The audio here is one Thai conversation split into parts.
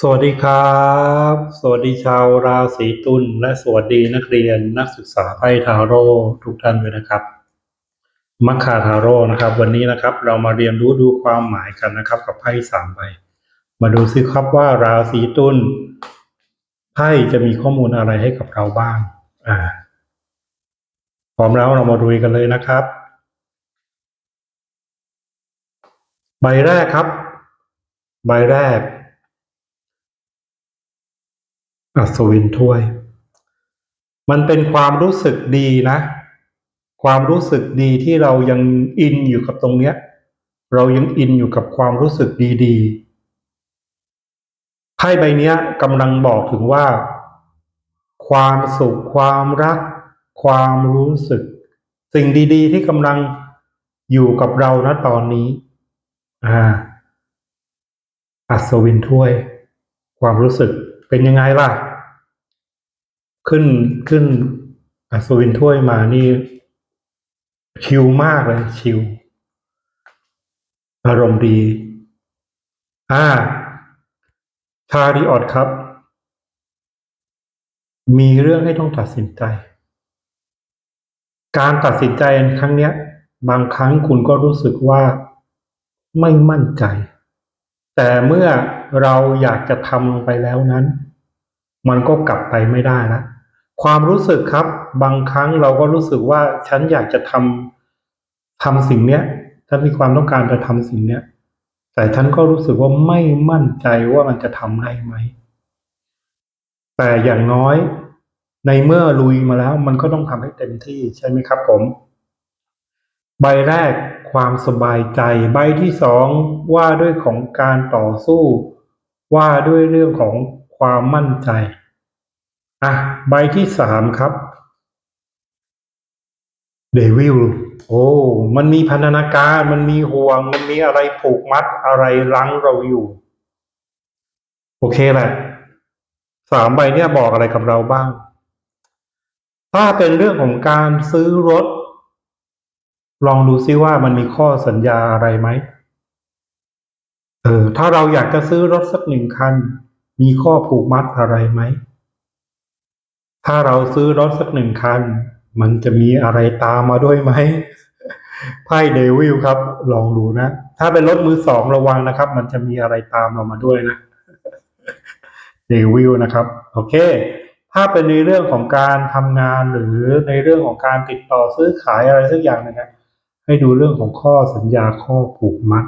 สวัสดีครับ สวัสดีชาวราศีตุลและสวัสดีนักเรียนนักศึกษาไพ่ทาโร่ทุกท่านด้วยนะครับ มัคคาทาโร่นะครับ วันนี้นะครับเรามาเรียนรู้ดูความหมายกันนะครับ กับไพ่สามใบมาดูซิครับว่าราศีตุลไพ่จะมีข้อมูลอะไรให้กับเราบ้าง อ่าพร้อมแล้วเรามาดูกันเลยนะครับ ใบแรกครับ ใบแรก อัศวินถ้วย มันเป็นความรู้สึกดีนะ ความรู้สึกดีที่เรายังอินอยู่กับตรงเนี้ย เรายังอินอยู่กับความรู้สึกดีๆไพ่ใบเนี้ยกำลังบอกถึงว่า ความสุข ความรัก ความรู้สึก สิ่งดี ๆ ที่กำลังอยู่กับเราณตอนนี้ อ่า อัศวินถ้วย ความรู้สึกเป็นยังไงล่ะ ขึ้นขึ้นอัศวินถ้วยมานี่ ชิลมากเลย ชิลอารมณ์ดีอ่าชาดีออดครับ มีเรื่องให้ต้องตัดสินใจ การตัดสินใจครั้งเนี้ย บางครั้งคุณก็รู้สึกว่าไม่มั่นใจ แต่เมื่อเราอยากจะทำลงไปแล้วนั้น มันก็กลับไปไม่ได้นะ ความรู้สึกครับ บางครั้งเราก็รู้สึกว่าฉันอยากจะทำทำสิ่งเนี้ยฉันมีความต้องการจะทำสิ่งเนี้ย แต่ฉันก็รู้สึกว่าไม่มั่นใจว่ามันจะทำได้ไหม แต่อย่างน้อย ในเมื่อลุยมาแล้ว มันก็ต้องทำให้เต็มที่ใช่ไหมครับ ผม ใบแรกความสบายใจ ใบที่สองว่าด้วยของการต่อสู้ ว่าด้วยเรื่องของความมั่นใจ อะ ใบที่สามครับเดวิลโอ้ มันมีพันธนาการมันมีห่วง มันมีอะไรผูกมัดอะไรรั้งเราอยู่ โอเคแหละสามใบเนี่ยบอกอะไรกับเราบ้าง ถ้าเป็นเรื่องของการซื้อรถ ลองดูซิว่ามันมีข้อสัญญาอะไรไหมเออถ้าเราอยากจะซื้อรถสักหนึ่งคัน มีข้อผูกมัดอะไรไหม ถ้าเราซื้อรถสักหนึ่งคัน มันจะมีอะไรตามมาด้วยไหมไพ่เดวิลครับ ลองดูนะ ถ้าเป็นรถมือสองระวังนะครับ มันจะมีอะไรตามเรามาด้วยนะเดวิลนะครับ โอเค ถ้าเป็นในเรื่องของการทำงานหรือในเรื่องของการติดต่อซื้อขายอะไรสักอย่างนะครับให้ดูเรื่องของข้อสัญญาข้อผูกมัด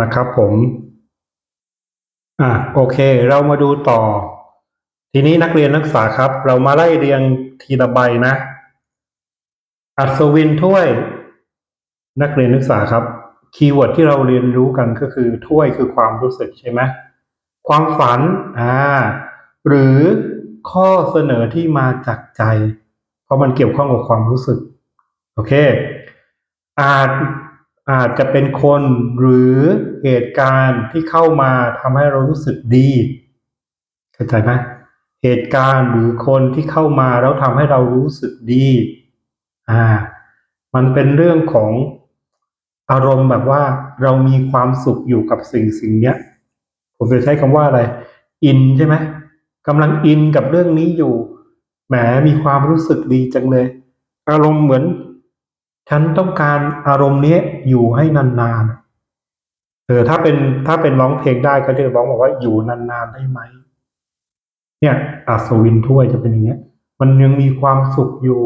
นะครับ ผม อะโอเค เรามาดูต่อ ทีนี้นักเรียนนักศึกษาครับ เรามาไล่เรียงทีละใบนะ อัศวินถ้วย นักเรียนนักศึกษาครับ คีย์เวิร์ดที่เราเรียนรู้กันก็คือถ้วยคือความรู้สึกใช่ไหมความฝันอ่าหรือข้อเสนอที่มาจากใจ เพราะมันเกี่ยวข้องกับความรู้สึก โอเค อาจอาจจะเป็นคนหรือเหตุการณ์ที่เข้ามาทำให้เรารู้สึกดี เข้าใจไหม เหตุการณ์หรือคนที่เข้ามาแล้วทำให้เรารู้สึกดีอ่ามันเป็นเรื่องของอารมณ์แบบว่าเรามีความสุขอยู่กับสิ่งสิ่งเนี้ย ผมจะใช้คำว่าอะไร อินใช่ไหมกำลังอินกับเรื่องนี้อยู่แหมมีความรู้สึกดีจังเลย อารมณ์เหมือน ฉันต้องการอารมณ์นี้อยู่ให้นานๆเออถ้าเป็นถ้าเป็นร้องเพลงได้ก็จะร้องบอกว่าอยู่นานๆได้ไหม เนี่ยอัศวินถ้วยจะเป็นอย่างเงี้ย มันยังมีความสุขอยู่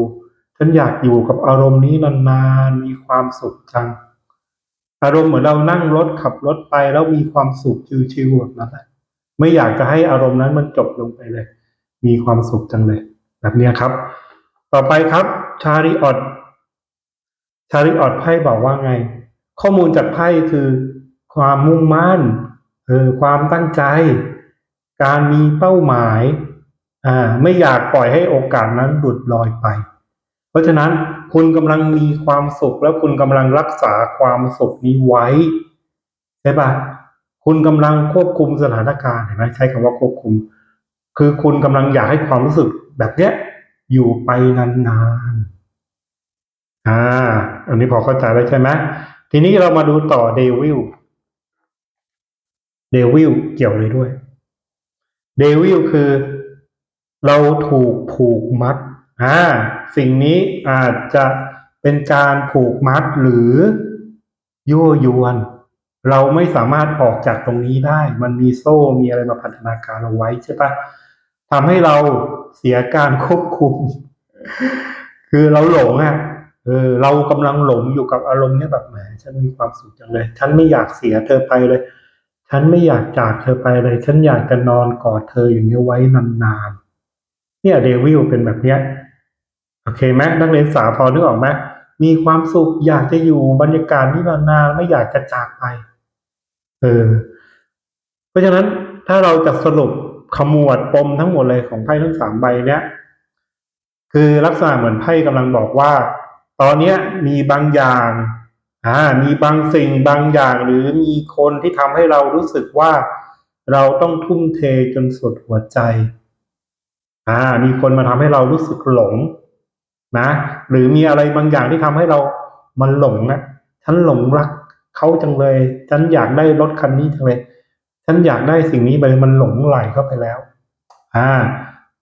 ฉันอยากอยู่กับอารมณ์นี้นานๆมีความสุขจัง อารมณ์เหมือนเรานั่งรถขับรถไปแล้วมีความสุขชิวๆแบบนั้นแหละไม่อยากจะให้อารมณ์นั้นมันจบลงไปเลย มีความสุขจังเลย แบบเนี้ยครับ ต่อไปครับ ชาริออดชาริออดไพ่บอกว่าไง ข้อมูลจากไพ่คือความมุ่งมั่นเออความตั้งใจ การมีเป้าหมายอ่าไม่อยากปล่อยให้โอกาสนั้นหลุดลอยไป เพราะฉะนั้นคุณกำลังมีความสุขแล้วคุณกำลังรักษาความสุขนี้ไว้ใช่ปะคุณกำลังควบคุมสถานการณ์เห็นไหมใช้คำว่าควบคุม คือคุณกำลังอยากให้ความรู้สึกแบบเนี้ยอยู่ไปนานๆอ่าอันนี้พอเข้าใจแล้วใช่ไหมทีนี้เรามาดูต่อเดวิลเดวิลเกี่ยวเลยด้วย เดวิลคือ เราถูกผูกมัดอ่าสิ่งนี้อาจจะเป็นการผูกมัดหรือยั่วยวน เราไม่สามารถออกจากตรงนี้ได้ มันมีโซ่มีอะไรมาพันธนาการเอาไว้ใช่ปะทำให้เราเสียการควบคุม คือเราหลงอะเออเรากำลังหลงอยู่กับอารมณ์เนี้ยแบบแหมฉันมีความสุขจังเลย ฉันไม่อยากเสียเธอไปเลย ฉันไม่อยากจากเธอไปเลย ฉันอยากจะนอนกอดเธออย่างนี้ไว้นานๆ เนี่ยเดวิลเป็นแบบเนี้ย โอเคไหมนักเรียนสาวพอนึกออกไหมมีความสุขอยากจะอยู่บรรยากาศนี้นานๆไม่อยากจะจากไป เออ เพราะฉะนั้นถ้าเราจะสรุปขมวดปมทั้งหมดเลยของไพ่ทั้งสามใบเนี้ยคือลักษณะเหมือนไพ่กำลังบอกว่า ตอนเนี้ยมีบางอย่าง อ่ามีบางสิ่งบางอย่างหรือมีคนที่ทำให้เรารู้สึกว่า เราต้องทุ่มเทจนสุดหัวใจอ่ามีคนมาทำให้เรารู้สึกหลง นะ หรือมีอะไรบางอย่างที่ทำให้เรามันหลงนะฉันหลงรักเขาจังเลย ฉันอยากได้รถคันนี้จังเลย ฉันอยากได้สิ่งนี้ไปมันหลงไหลเข้าไปแล้ว อ่า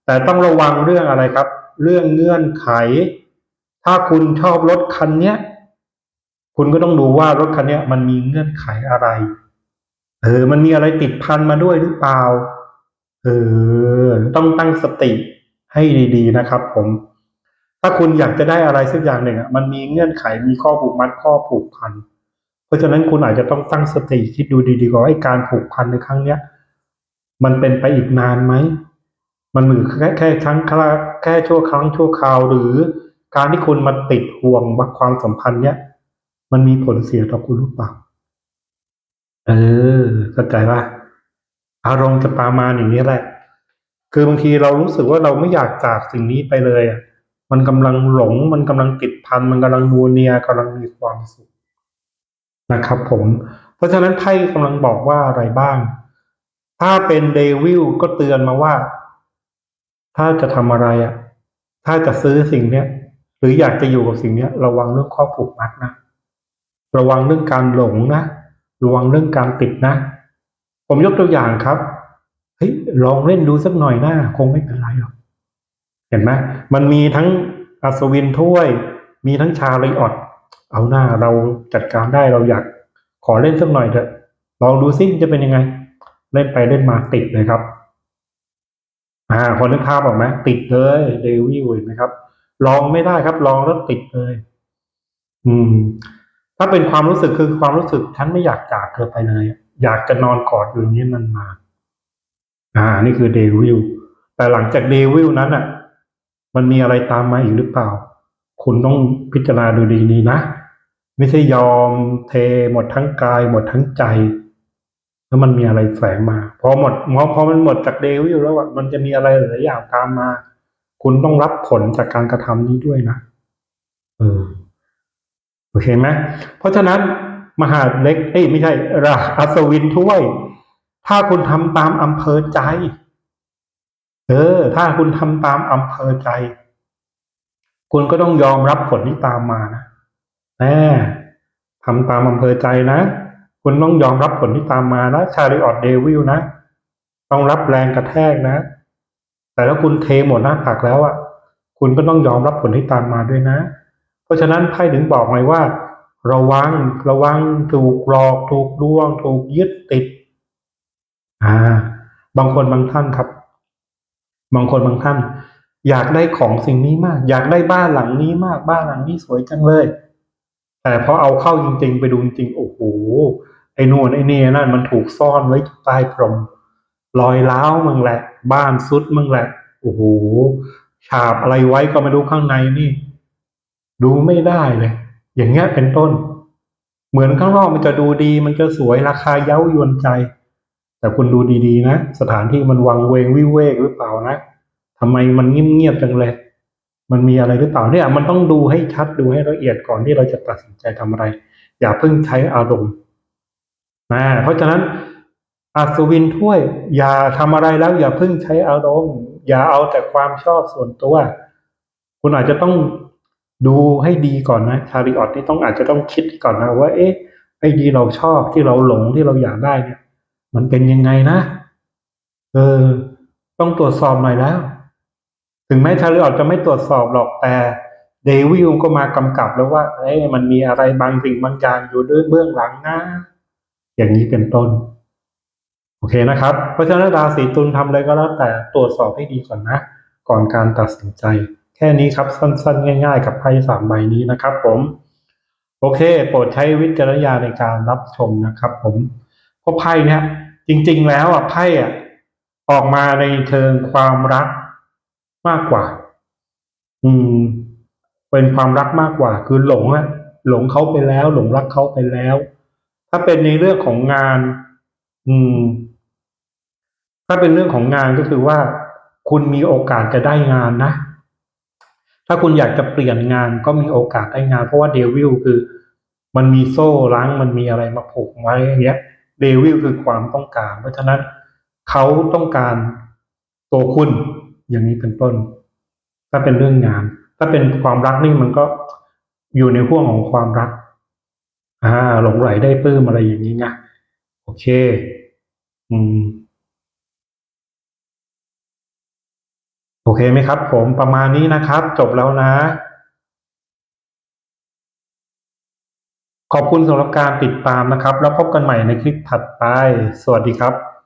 แต่ต้องระวังเรื่องอะไรครับ เรื่องเงื่อนไข ถ้าคุณชอบรถคันเนี้ย คุณก็ต้องดูว่ารถคันนี้มันมีเงื่อนไขอะไร เออ มันมีอะไรติดพันมาด้วยหรือเปล่า เออ ต้องตั้งสติให้ดี ๆ นะครับ ผม ถ้าคุณอยากจะได้อะไรสักอย่างหนึ่งอะ มันมีเงื่อนไข มีข้อผูกมัด ข้อผูกพัน เพราะฉะนั้นคุณอาจจะต้องตั้งสติคิดดูดีๆก่อนว่าไอ้การผูกพันในครั้งเนี้ย มันเป็นไปอีกนานไหม มันเหมือนแค่แค่ครั้งแค่ชั่วครั้งชั่วคราวหรือการที่คุณมาติดห่วงว่าความสัมพันธ์เนี้ย มันมีผลเสียต่อคุณหรือเปล่าเออเข้าใจป่ะอารมณ์จะประมาณอย่างนี้แหละ คือบางทีเรารู้สึกว่าเราไม่อยากจากสิ่งนี้ไปเลยอะมันกำลังหลง มันกำลังติดพัน มันกำลังนัวเนียกำลังมีความสุขนะครับผม เพราะฉะนั้นไพ่กำลังบอกว่าอะไรบ้าง ถ้าเป็นเดวิลก็เตือนมาว่า ถ้าจะทำอะไรอะ ถ้าจะซื้อสิ่งเนี้ย หรืออยากจะอยู่กับสิ่งเนี้ย ระวังเรื่องข้อผูกมัดนะ ระวังเรื่องการหลงนะ ระวังเรื่องการติดนะ ผมยกตัวอย่างครับ เฮ้ย ลองเล่นดูสักหน่อยนะคงไม่เป็นไรหรอก เห็นไหมมันมีทั้งอัศวินถ้วย มีทั้งชาลีออด เอาหน้าเราจัดการได้เราอยาก ขอเล่นสักหน่อยเถอะ ลองดูซิจะเป็นยังไง เล่นไปเล่นมาติดเลยครับ อ่าคนนึกภาพออกไหมติดเลยเดวิลเห็นไหมครับ ลองไม่ได้ครับ ลองแล้วติดเลย อืม ถ้าเป็นความรู้สึกคือความรู้สึกฉันไม่อยากจากเธอไปเลย อยากจะนอนกอดอยู่อย่างนี้นานๆอ่า นี่คือเดวิลแต่หลังจากเดวิลนั้นอะ มันมีอะไรตามมาอีกหรือเปล่า คุณต้องพิจารณาดูดีนี้นะ ไม่ใช่ยอมเทหมดทั้งกายหมดทั้งใจ แล้วมันมีอะไรแฝงมา พอหมดพอพอมันหมดจากเดวิลแล้วอะมันจะมีอะไรหลายอย่างตามมา คุณต้องรับผลจากการกระทำนี้ด้วยนะ อเคไหมเพราะฉะนั้นมหาเล็กเอ้ยไม่ใช่ราอัศวินถ้วย ถ้าคุณทำตามอำเภอใจ เออ ถ้าคุณทำตามอำเภอใจ คุณก็ต้องยอมรับผลที่ตามมานะแน่ทำตามอำเภอใจนะ คุณต้องยอมรับผลที่ตามมานะชาริออดเดวิลนะ ต้องรับแรงกระแทกนะ แต่ถ้าคุณเทหมดหน้าตักแล้วอะ คุณก็ต้องยอมรับผลที่ตามมาด้วยนะ เพราะฉะนั้นไพ่ถึงบอกไงว่า ระวังระวังถูกหลอกถูกลวง ถูกยึดติด อ่า บางคนบางท่านครับ บางคนบางท่าน อยากได้ของสิ่งนี้มาก อยากได้บ้านหลังนี้มากบ้านหลังนี้สวยจังเลย แต่พอเอาเข้าจริง ๆ ไปดูจริงๆโอ้โหไอ้นู่นไอ้นี่นั่นมันถูกซ่อนไว้ใต้พรมรอยร้าวมึงแหละ บ้านซุดมึงแหละโอ้โหฉาบอะไรไว้ก็ไม่รู้ข้างในนี่ ดูไม่ได้เลย อย่างเงี้ยเป็นต้น เหมือนข้างนอกมันจะดูดี มันจะสวยราคาเย้ายวนใจ แต่คุณดูดีๆนะ สถานที่มันวังเวงวิเวกหรือเปล่านะทำไมมันเงียบๆจังเลย มันมีอะไรหรือเปล่าเนี่ยมันต้องดูให้ชัดดูให้ละเอียดก่อนที่เราจะตัดสินใจทำอะไร อย่าเพิ่งใช้อารมณ์นะเพราะฉะนั้นอัศวินถ้วย อย่าทำอะไรแล้ว อย่าเพิ่งใช้อารมณ์ อย่าเอาแต่ความชอบส่วนตัว คุณอาจจะต้อง ดูให้ดีก่อนนะชาริออตที่ต้องอาจจะต้องคิดก่อนนะว่า เอ๊ะไอ้ดีเราชอบที่เราหลงที่เราอยากได้เนี่ย มันเป็นยังไงนะ เออ ต้องตรวจสอบหน่อยแล้ว ถึงแม้ชาลีออตจะไม่ตรวจสอบหรอกแต่เดวิลก็มากำกับแล้วว่าเอ้ยมันมีอะไรบางสิ่งบางอย่างอยู่ด้วยเบื้องหลังนะ อย่างนี้เป็นต้น โอเคนะครับ เพราะฉะนั้นราศีตุลทำอะไรก็แล้วแต่ตรวจสอบให้ดีก่อนนะ ก่อนการตัดสินใจ แค่นี้ครับสั้นๆ ง่ายๆ กับไพ่สามใบนี้นะครับ ผม โอเค โปรดใช้วิจารณญาณในการรับชมนะครับ ผมเพราะไพ่เนี่ยจริง ๆ แล้วอะไพ่อะออกมาในเชิงความรักมากกว่า อืม เป็นความรักมากกว่า คือหลงอะหลงเขาไปแล้ว หลงรักเขาไปแล้ว ถ้าเป็นในเรื่องของงาน อืม ถ้าเป็นเรื่องของงานก็คือว่า คุณมีโอกาสจะได้งานนะ ถ้าคุณอยากจะเปลี่ยนงานก็มีโอกาสได้งาน เพราะว่าเดวิลคือ มันมีโซ่ล้างมันมีอะไรมาผูกไว้อย่างเงี้ยเดวิลคือความต้องการ เพราะฉะนั้นเขาต้องการตัวคุณอย่างนี้เป็นต้น ถ้าเป็นเรื่องงาน ถ้าเป็นความรักนี่มันก็อยู่ในห่วงของความรัก อ่า หลงไหลได้ปลื้มอะไรอย่างนี้ไงโอเค อืม โอ เคไหมครับ ผมประมาณนี้นะครับ จบแล้วนะ ขอบคุณสำหรับการติดตามนะครับ แล้วพบกันใหม่ในคลิปถัดไป สวัสดีครับ